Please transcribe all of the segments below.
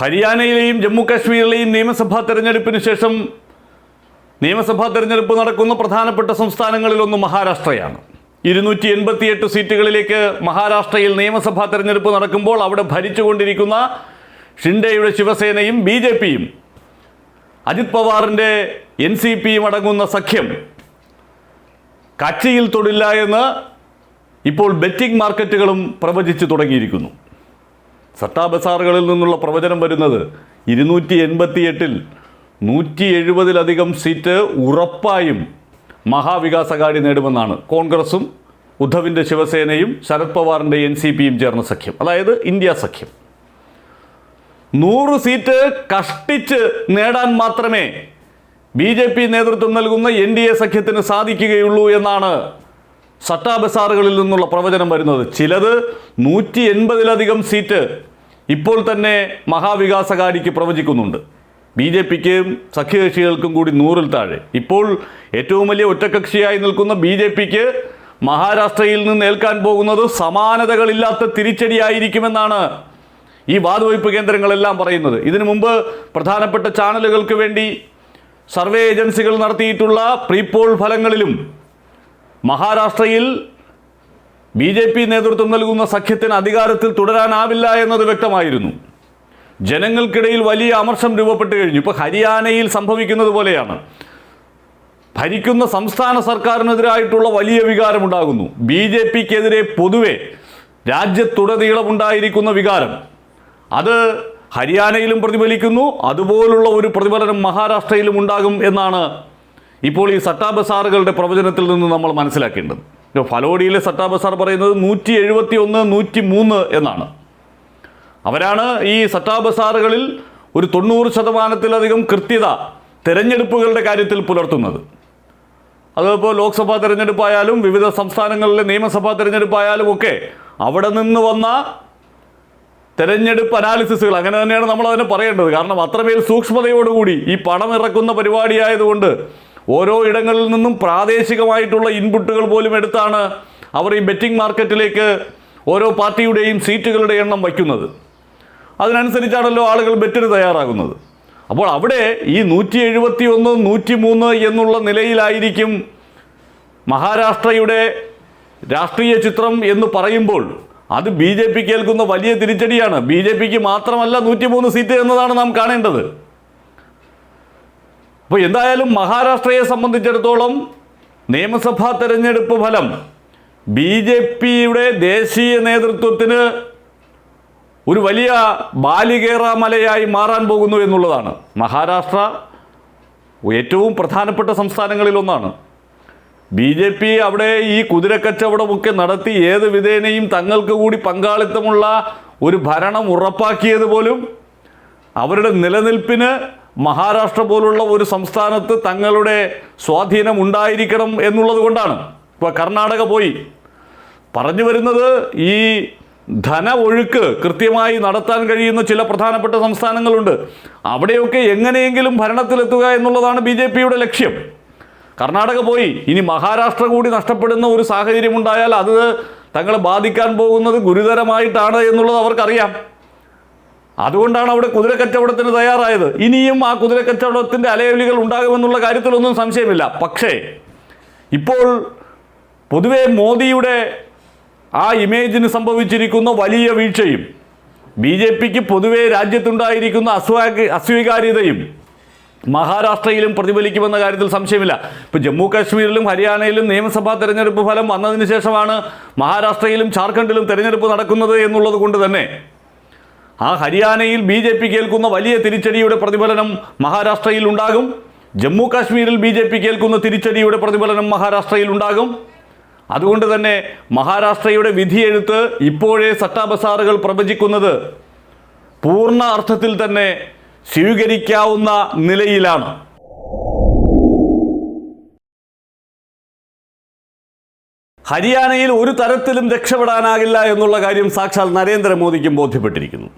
ഹരിയാനയിലെയും ജമ്മു കാശ്മീരിലെയും നിയമസഭാ തെരഞ്ഞെടുപ്പിന് ശേഷം നിയമസഭാ തെരഞ്ഞെടുപ്പ് നടക്കുന്ന പ്രധാനപ്പെട്ട സംസ്ഥാനങ്ങളിലൊന്ന് മഹാരാഷ്ട്രയാണ്. ഇരുന്നൂറ്റി എൺപത്തിയെട്ട് സീറ്റുകളിലേക്ക് മഹാരാഷ്ട്രയിൽ നിയമസഭാ തെരഞ്ഞെടുപ്പ് നടക്കുമ്പോൾ അവിടെ ഭരിച്ചുകൊണ്ടിരിക്കുന്ന ഷിൻഡെയുടെ ശിവസേനയും ബി ജെ പിയും അജിത് പവാറിന്റെ എൻ സി പിയും അടങ്ങുന്ന സഖ്യം കച്ചിയിൽ തൊടില്ല എന്ന് ഇപ്പോൾ ബെറ്റിംഗ് മാർക്കറ്റുകളും പ്രവചിച്ചു തുടങ്ങിയിരിക്കുന്നു. സട്ടാ ബസാറുകളിൽ നിന്നുള്ള പ്രവചനം വരുന്നത് ഇരുന്നൂറ്റി എൺപത്തിയെട്ടിൽ നൂറ്റി എഴുപതിലധികം സീറ്റ് ഉറപ്പായും മഹാവികാസകാരി നേടുമെന്നാണ്. കോൺഗ്രസും ഉദ്ധവിന്റെ ശിവസേനയും ശരത് പവാറിന്റെ എൻ സി പിയും ചേർന്ന സഖ്യം. അതായത് ഇന്ത്യ സഖ്യം. നൂറ് സീറ്റ് കഷ്ടിച്ച് നേടാൻ മാത്രമേ ബി ജെ പി നേതൃത്വം നൽകുന്ന എൻ ഡി എ സഖ്യത്തിന് സാധിക്കുകയുള്ളൂ എന്നാണ് സട്ടാബസാറുകളിൽ നിന്നുള്ള പ്രവചനം വരുന്നത്. ചിലത് നൂറ്റി എൺപതിലധികം സീറ്റ് ഇപ്പോൾ തന്നെ മഹാവികാസകാരിക്ക് പ്രവചിക്കുന്നുണ്ട്. ബി ജെ പിക്കും സഖ്യകക്ഷികൾക്കും കൂടി നൂറിൽ താഴെ. ഇപ്പോൾ ഏറ്റവും വലിയ ഒറ്റകക്ഷിയായി നിൽക്കുന്ന ബി ജെ പിക്ക് മഹാരാഷ്ട്രയിൽ നിന്ന് ഏൽക്കാൻ പോകുന്നത് സമാനതകളില്ലാത്ത തിരിച്ചടിയായിരിക്കുമെന്നാണ് ഈ വാതുവയ്പ് കേന്ദ്രങ്ങളെല്ലാം പറയുന്നത്. ഇതിനു മുമ്പ് പ്രധാനപ്പെട്ട ചാനലുകൾക്ക് വേണ്ടി സർവേ ഏജൻസികൾ നടത്തിയിട്ടുള്ള പ്രീപോൾ ഫലങ്ങളിലും മഹാരാഷ്ട്രയിൽ ബി ജെ പി നേതൃത്വം നൽകുന്ന സഖ്യത്തിന് അധികാരത്തിൽ തുടരാനാവില്ല എന്നത് വ്യക്തമായിരുന്നു. ജനങ്ങൾക്കിടയിൽ വലിയ അമർഷം രൂപപ്പെട്ട് കഴിഞ്ഞു. ഇപ്പോൾ ഹരിയാനയിൽ സംഭവിക്കുന്നത് പോലെയാണ്. ഭരിക്കുന്ന സംസ്ഥാന സർക്കാരിനെതിരായിട്ടുള്ള വലിയ വികാരമുണ്ടാകുന്നു. ബി ജെ പിക്കെതിരെ പൊതുവെ രാജ്യത്തുടനീളമുണ്ടായിരിക്കുന്ന വികാരം. അത് ഹരിയാനയിലും പ്രതിഫലിക്കുന്നു. അതുപോലുള്ള ഒരു പ്രതിഫലനം മഹാരാഷ്ട്രയിലും ഉണ്ടാകും എന്നാണ് ഇപ്പോൾ ഈ സട്ടാബസാറുകളുടെ പ്രവചനത്തിൽ നിന്ന് നമ്മൾ മനസ്സിലാക്കേണ്ടത്. ഫലോഡിയിലെ സട്ടാ ബസാർ പറയുന്നത് നൂറ്റി എഴുപത്തി ഒന്ന് നൂറ്റി മൂന്ന് എന്നാണ്. അവരാണ് ഈ സട്ടാ ബസാറുകളിൽ ഒരു തൊണ്ണൂറ് ശതമാനത്തിലധികം കൃത്യത തിരഞ്ഞെടുപ്പുകളുടെ കാര്യത്തിൽ പുലർത്തുന്നത്. അതിപ്പോൾ ലോക്സഭാ തിരഞ്ഞെടുപ്പായാലും വിവിധ സംസ്ഥാനങ്ങളിലെ നിയമസഭാ തിരഞ്ഞെടുപ്പായാലും ഒക്കെ അവിടെ നിന്ന് വന്ന തെരഞ്ഞെടുപ്പ് അനാലിസിസുകൾ അങ്ങനെ തന്നെയാണ് നമ്മൾ അതിനെ പറയേണ്ടത്. കാരണം അത്രമേൽ സൂക്ഷ്മതയോടുകൂടി ഈ പണം ഇറക്കുന്ന പരിപാടിയായതുകൊണ്ട് ഓരോ ഇടങ്ങളിൽ നിന്നും പ്രാദേശികമായിട്ടുള്ള ഇൻപുട്ടുകൾ പോലും എടുത്താണ് അവർ ഈ ബെറ്റിംഗ് മാർക്കറ്റിലേക്ക് ഓരോ പാർട്ടിയുടെയും സീറ്റുകളുടെ എണ്ണം വയ്ക്കുന്നത്. അതിനനുസരിച്ചാണല്ലോ ആളുകൾ ബെറ്റിന് തയ്യാറാകുന്നത്. അപ്പോൾ അവിടെ ഈ നൂറ്റി എഴുപത്തി ഒന്ന് നൂറ്റി മൂന്ന് എന്നുള്ള നിലയിലായിരിക്കും മഹാരാഷ്ട്രയുടെ രാഷ്ട്രീയ ചിത്രം എന്ന് പറയുമ്പോൾ അത് ബി ജെ പിക്ക് ഏൽക്കുന്ന വലിയ തിരിച്ചടിയാണ്. ബി ജെ പിക്ക് മാത്രമല്ല നൂറ്റിമൂന്ന് സീറ്റ് എന്നതാണ് നാം കാണേണ്ടത്. അപ്പോൾ എന്തായാലും മഹാരാഷ്ട്രയെ സംബന്ധിച്ചിടത്തോളം നിയമസഭാ തെരഞ്ഞെടുപ്പ് ഫലം ബി ജെ പിയുടെ ദേശീയ നേതൃത്വത്തിന് ഒരു വലിയ ബാലികേറാമലയായി മാറാൻ പോകുന്നു എന്നുള്ളതാണ്. മഹാരാഷ്ട്ര ഏറ്റവും പ്രധാനപ്പെട്ട സംസ്ഥാനങ്ങളിലൊന്നാണ് ബി ജെ പി അവിടെ ഈ കുതിരക്കച്ചവടമൊക്കെ നടത്തി ഏത് വിധേനയും തങ്ങൾക്ക് കൂടി പങ്കാളിത്തമുള്ള ഒരു ഭരണം ഉറപ്പാക്കിയത് പോലും അവരുടെ നിലനിൽപ്പിന് മഹാരാഷ്ട്ര പോലുള്ള ഒരു സംസ്ഥാനത്ത് തങ്ങളുടെ സ്വാധീനം ഉണ്ടായിരിക്കണം എന്നുള്ളത് കൊണ്ടാണ്. ഇപ്പോൾ കർണാടക പോയി. പറഞ്ഞു വരുന്നത് ഈ ധന ഒഴുക്ക് കൃത്യമായി നടത്താൻ കഴിയുന്ന ചില പ്രധാനപ്പെട്ട സംസ്ഥാനങ്ങളുണ്ട്. അവിടെയൊക്കെ എങ്ങനെയെങ്കിലും ഭരണത്തിലെത്തുക എന്നുള്ളതാണ് ബി ജെ പിയുടെ ലക്ഷ്യം. കർണാടക പോയി. ഇനി മഹാരാഷ്ട്ര കൂടി നഷ്ടപ്പെടുന്ന ഒരു സാഹചര്യം ഉണ്ടായാൽ അത് തങ്ങളെ ബാധിക്കാൻ പോകുന്നത് ഗുരുതരമായിട്ടാണ് എന്നുള്ളത് അവർക്കറിയാം. അതുകൊണ്ടാണ് അവിടെ കുതിരക്കച്ചവടത്തിന് തയ്യാറായത്. ഇനിയും ആ കുതിരക്കച്ചവടത്തിന്റെ അലയൊലികൾ ഉണ്ടാകുമെന്നുള്ള കാര്യത്തിലൊന്നും സംശയമില്ല. പക്ഷേ ഇപ്പോൾ പൊതുവെ മോദിയുടെ ആ ഇമേജിന് സംഭവിച്ചിരിക്കുന്ന വലിയ വീഴ്ചയും ബി ജെ പിക്ക് പൊതുവെ രാജ്യത്തുണ്ടായിരിക്കുന്ന അസ്വാ അസ്വീകാര്യതയും മഹാരാഷ്ട്രയിലും പ്രതിഫലിക്കുമെന്ന കാര്യത്തിൽ സംശയമില്ല. ഇപ്പോൾ ജമ്മു കാശ്മീരിലും ഹരിയാനയിലും നിയമസഭാ തെരഞ്ഞെടുപ്പ് ഫലം വന്നതിന് ശേഷമാണ് മഹാരാഷ്ട്രയിലും ജാർഖണ്ഡിലും തെരഞ്ഞെടുപ്പ് നടക്കുന്നത് എന്നുള്ളത് കൊണ്ട് തന്നെ ആ ഹരിയാനയിൽ ബി ജെ പി കേൾക്കുന്ന വലിയ തിരിച്ചടിയുടെ പ്രതിഫലനം മഹാരാഷ്ട്രയിൽ ഉണ്ടാകും. ജമ്മു കാശ്മീരിൽ ബി ജെ പി കേൾക്കുന്ന തിരിച്ചടിയുടെ പ്രതിഫലനം മഹാരാഷ്ട്രയിൽ ഉണ്ടാകും. അതുകൊണ്ട് തന്നെ മഹാരാഷ്ട്രയുടെ വിധിയെഴുത്ത് ഇപ്പോഴേ സട്ടാബസാറുകൾ പ്രവചിക്കുന്നത് പൂർണ അർത്ഥത്തിൽ തന്നെ സ്വീകരിക്കാവുന്ന നിലയിലാണ്. ഹരിയാനയിൽ ഒരു തരത്തിലും രക്ഷപ്പെടാനാകില്ല എന്നുള്ള കാര്യം സാക്ഷാൽ നരേന്ദ്രമോദിക്കും ബോധ്യപ്പെട്ടിരിക്കുന്നു.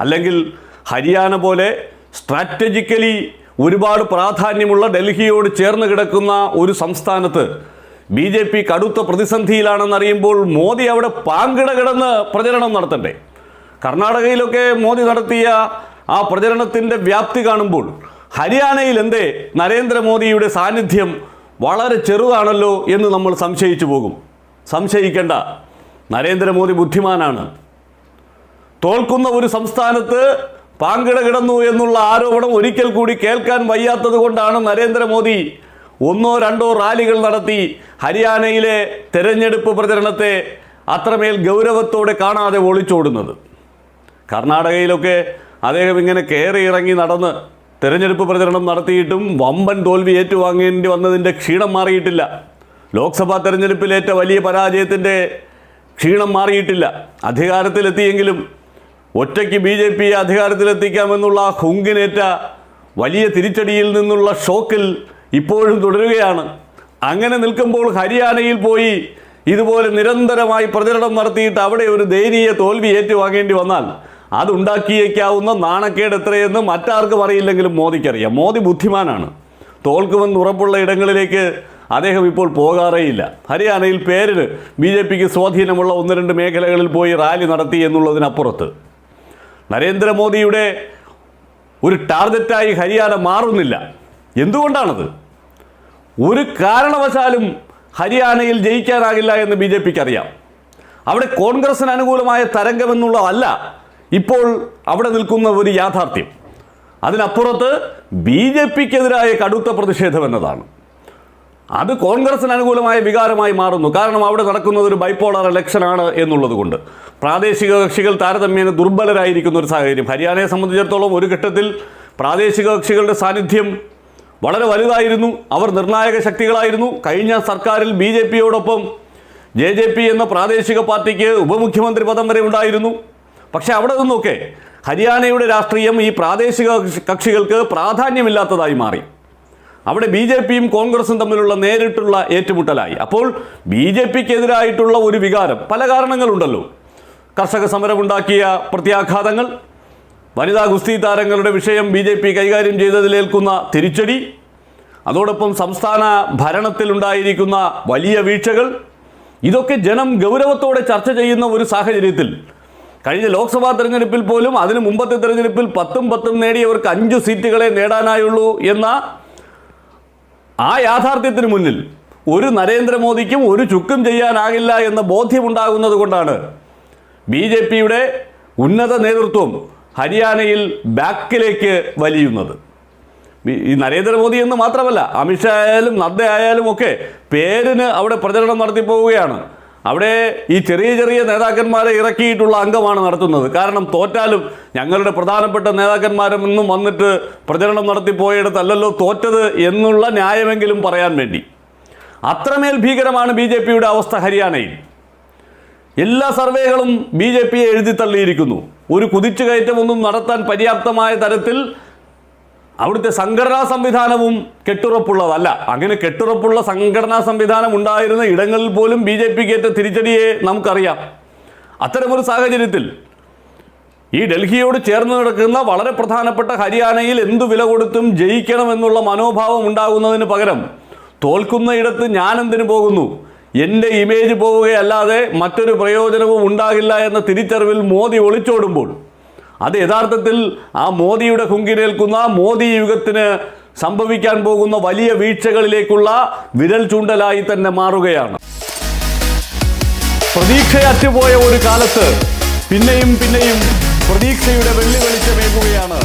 അല്ലെങ്കിൽ ഹരിയാന പോലെ സ്ട്രാറ്റജിക്കലി ഒരുപാട് പ്രാധാന്യമുള്ള ഡൽഹിയോട് ചേർന്ന് കിടക്കുന്ന ഒരു സംസ്ഥാനത്ത് ബി ജെ പി കടുത്ത പ്രതിസന്ധിയിലാണെന്നറിയുമ്പോൾ മോദി അവിടെ പാങ്കിട കിടന്ന് പ്രചരണം നടത്തണ്ടേ? കർണാടകയിലൊക്കെ മോദി നടത്തിയ ആ പ്രചരണത്തിന്റെ വ്യാപ്തി കാണുമ്പോൾ ഹരിയാനയിൽ എന്തേ നരേന്ദ്രമോദിയുടെ സാന്നിധ്യം വളരെ ചെറുതാണല്ലോ എന്ന് നമ്മൾ സംശയിച്ചു പോകും. സംശയിക്കേണ്ട. നരേന്ദ്രമോദി ബുദ്ധിമാനാണ്. തോൽക്കുന്ന ഒരു സംസ്ഥാനത്ത് പാങ്കിട കിടന്നു എന്നുള്ള ആരോപണം ഒരിക്കൽ കൂടി കേൾക്കാൻ വയ്യാത്തത് കൊണ്ടാണ് നരേന്ദ്രമോദി ഒന്നോ രണ്ടോ റാലികൾ നടത്തി ഹരിയാനയിലെ തെരഞ്ഞെടുപ്പ് പ്രചരണത്തെ അത്രമേൽ ഗൗരവത്തോടെ കാണാതെ ഒളിച്ചോടുന്നത്. കർണാടകയിലൊക്കെ അദ്ദേഹം ഇങ്ങനെ കയറി ഇറങ്ങി നടന്ന് തെരഞ്ഞെടുപ്പ് പ്രചരണം നടത്തിയിട്ടും വമ്പൻ തോൽവി ഏറ്റുവാങ്ങേണ്ടി വന്നതിന്റെ ക്ഷീണം മാറിയിട്ടില്ല. ലോക്സഭാ തെരഞ്ഞെടുപ്പിലേറ്റ വലിയ പരാജയത്തിന്റെ ക്ഷീണം മാറിയിട്ടില്ല. അധികാരത്തിലെത്തിയെങ്കിലും ഒറ്റയ്ക്ക് ബി ജെ പിയെ അധികാരത്തിലെത്തിക്കാമെന്നുള്ള ഹുങ്കിനേറ്റ വലിയ തിരിച്ചടിയിൽ നിന്നുള്ള ഷോക്കിൽ ഇപ്പോഴും തുടരുകയാണ്. അങ്ങനെ നിൽക്കുമ്പോൾ ഹരിയാനയിൽ പോയി ഇതുപോലെ നിരന്തരമായി പ്രചരണം നടത്തിയിട്ട് അവിടെ ഒരു ദയനീയ തോൽവി ഏറ്റുവാങ്ങേണ്ടി വന്നാൽ അതുണ്ടാക്കിയേക്കാവുന്ന നാണക്കേട് എത്രയെന്ന് മറ്റാർക്കും അറിയില്ലെങ്കിലും മോദിക്കറിയാം. മോദി ബുദ്ധിമാനാണ്. തോൽക്കുമെന്ന് ഉറപ്പുള്ള ഇടങ്ങളിലേക്ക് അദ്ദേഹം ഇപ്പോൾ പോകാറേയില്ല. ഹരിയാനയിൽ പേരിന് ബി ജെ പിക്ക് സ്വാധീനമുള്ള ഒന്ന് രണ്ട് മേഖലകളിൽ പോയി റാലി നടത്തി എന്നുള്ളതിനപ്പുറത്ത്. നരേന്ദ്രമോദിയുടെ ഒരു ടാർഗറ്റായി ഹരിയാന മാറുന്നില്ല. എന്തുകൊണ്ടാണത്? ഒരു കാരണവശാലും ഹരിയാനയിൽ ജയിക്കാനാകില്ല എന്ന് ബി ജെ പിക്ക് അറിയാം അവിടെ കോൺഗ്രസിന് അനുകൂലമായ തരംഗമെന്നുള്ളതല്ല ഇപ്പോൾ അവിടെ നിൽക്കുന്ന ഒരു യാഥാർത്ഥ്യം. അതിനപ്പുറത്ത് ബി ജെ പിക്കെതിരായ കടുത്ത പ്രതിഷേധം എന്നതാണ്. അത് കോൺഗ്രസിന് അനുകൂലമായ വികാരമായി മാറുന്നു. കാരണം അവിടെ നടക്കുന്നത് ഒരു ബൈപ്പോളർ ഇലക്ഷനാണ് എന്നുള്ളത് കൊണ്ട് പ്രാദേശിക കക്ഷികൾ താരതമ്യേന ദുർബലരായിരിക്കുന്ന ഒരു സാഹചര്യം. ഹരിയാനയെ സംബന്ധിച്ചിടത്തോളം ഒരു ഘട്ടത്തിൽ പ്രാദേശിക കക്ഷികളുടെ സാന്നിധ്യം വളരെ വലുതായിരുന്നു. അവർ നിർണായക ശക്തികളായിരുന്നു. കഴിഞ്ഞ സർക്കാരിൽ ബി ജെ പിയോടൊപ്പം ജെ ജെ പി എന്ന പ്രാദേശിക പാർട്ടിക്ക് ഉപമുഖ്യമന്ത്രി പദം വരെ ഉണ്ടായിരുന്നു. പക്ഷേ അവിടെ നിന്നൊക്കെ ഹരിയാനയുടെ രാഷ്ട്രീയം ഈ പ്രാദേശിക കക്ഷി- കക്ഷികൾക്ക് പ്രാധാന്യമില്ലാത്തതായി മാറി. അവിടെ ബി ജെ പിയും കോൺഗ്രസും തമ്മിലുള്ള നേരിട്ടുള്ള ഏറ്റുമുട്ടലായി. അപ്പോൾ ബി ജെ പിക്കെതിരായിട്ടുള്ള ഒരു വികാരം പല കാരണങ്ങളുണ്ടല്ലോ. കർഷക സമരമുണ്ടാക്കിയ പ്രത്യാഘാതങ്ങൾ വനിതാ ഗുസ്തി താരങ്ങളുടെ വിഷയം ബി ജെ പി കൈകാര്യം ചെയ്തതിലേൽക്കുന്ന തിരിച്ചടി അതോടൊപ്പം സംസ്ഥാന ഭരണത്തിലുണ്ടായിരിക്കുന്ന വലിയ വീഴ്ചകൾ ഇതൊക്കെ ജനം ഗൗരവത്തോടെ ചർച്ച ചെയ്യുന്ന ഒരു സാഹചര്യത്തിൽ കഴിഞ്ഞ ലോക്സഭാ തെരഞ്ഞെടുപ്പിൽ പോലും അതിനു മുമ്പത്തെ തെരഞ്ഞെടുപ്പിൽ പത്തും പത്തും നേടിയവർക്ക് അഞ്ചു സീറ്റുകളെ നേടാനായുള്ളൂ എന്ന ആ യാഥാർത്ഥ്യത്തിന് മുന്നിൽ ഒരു നരേന്ദ്രമോദിക്കും ഒരു ചുക്കും ചെയ്യാനാകില്ല എന്ന ബോധ്യമുണ്ടാകുന്നത് കൊണ്ടാണ് ബി ജെ പിയുടെ ഉന്നത നേതൃത്വം ഹരിയാനയിൽ ബാക്കിലേക്ക് വലിയുന്നത്. ഈ- നരേന്ദ്രമോദി എന്ന് മാത്രമല്ല അമിത്ഷാ ആയാലും നദ്ദ ആയാലും ഒക്കെ പേരിന് അവിടെ പ്രചരണം നടത്തി പോവുകയാണ് അവിടെ ഈ ചെറിയ ചെറിയ നേതാക്കന്മാരെ ഇറക്കിയിട്ടുള്ള അംഗമാണ് നടത്തുന്നത്. കാരണം തോറ്റാലും ഞങ്ങളുടെ പ്രധാനപ്പെട്ട നേതാക്കന്മാരും ഇന്നും വന്നിട്ട് പ്രചരണം നടത്തി പോയിടത്തല്ലല്ലോ തോറ്റത് എന്നുള്ള ന്യായമെങ്കിലും പറയാൻ വേണ്ടി. അത്രമേൽ ഭീകരമാണ് ബി ജെ പിയുടെ അവസ്ഥ ഹരിയാനയിൽ. എല്ലാ സർവേകളും ബി ജെ പിയെ എഴുതി തള്ളിയിരിക്കുന്നു. ഒരു കുതിച്ചുകയറ്റമൊന്നും നടത്താൻ പര്യാപ്തമായ തരത്തിൽ അവിടുത്തെ സംഘടനാ സംവിധാനവും കെട്ടുറപ്പുള്ളതല്ല. അങ്ങനെ കെട്ടുറപ്പുള്ള സംഘടനാ സംവിധാനം ഉണ്ടായിരുന്ന ഇടങ്ങളിൽ പോലും ബി ജെ പിക്ക് ഏറ്റ തിരിച്ചടിയെ നമുക്കറിയാം. അത്തരമൊരു സാഹചര്യത്തിൽ ഈ ഡൽഹിയോട് ചേർന്ന് കിടക്കുന്ന വളരെ പ്രധാനപ്പെട്ട ഹരിയാനയിൽ എന്തു വില കൊടുത്തും ജയിക്കണമെന്നുള്ള മനോഭാവം ഉണ്ടാകുന്നതിന് പകരം തോൽക്കുന്ന ഇടത്ത് ഞാൻ എന്തിനു പോകുന്നു? എന്റെ ഇമേജ് പോവുകയല്ലാതെ മറ്റൊരു പ്രയോജനവും ഉണ്ടാകില്ല എന്ന തിരിച്ചറിവിൽ മോദി ഒളിച്ചോടുമ്പോൾ അത് യഥാർത്ഥത്തിൽ ആ മോദിയുടെ ഹുങ്കിനേൽക്കുന്ന മോദി യുഗത്തിന് സംഭവിക്കാൻ പോകുന്ന വലിയ വീഴ്ചകളിലേക്കുള്ള വിരൽ ചൂണ്ടലായി തന്നെ മാറുകയാണ്. പ്രതീക്ഷയറ്റുപോയ ഒരു കാലത്ത് പിന്നെയും പിന്നെയും പ്രതീക്ഷയുടെ വെള്ളി വെളിച്ചമേകുകയാണ്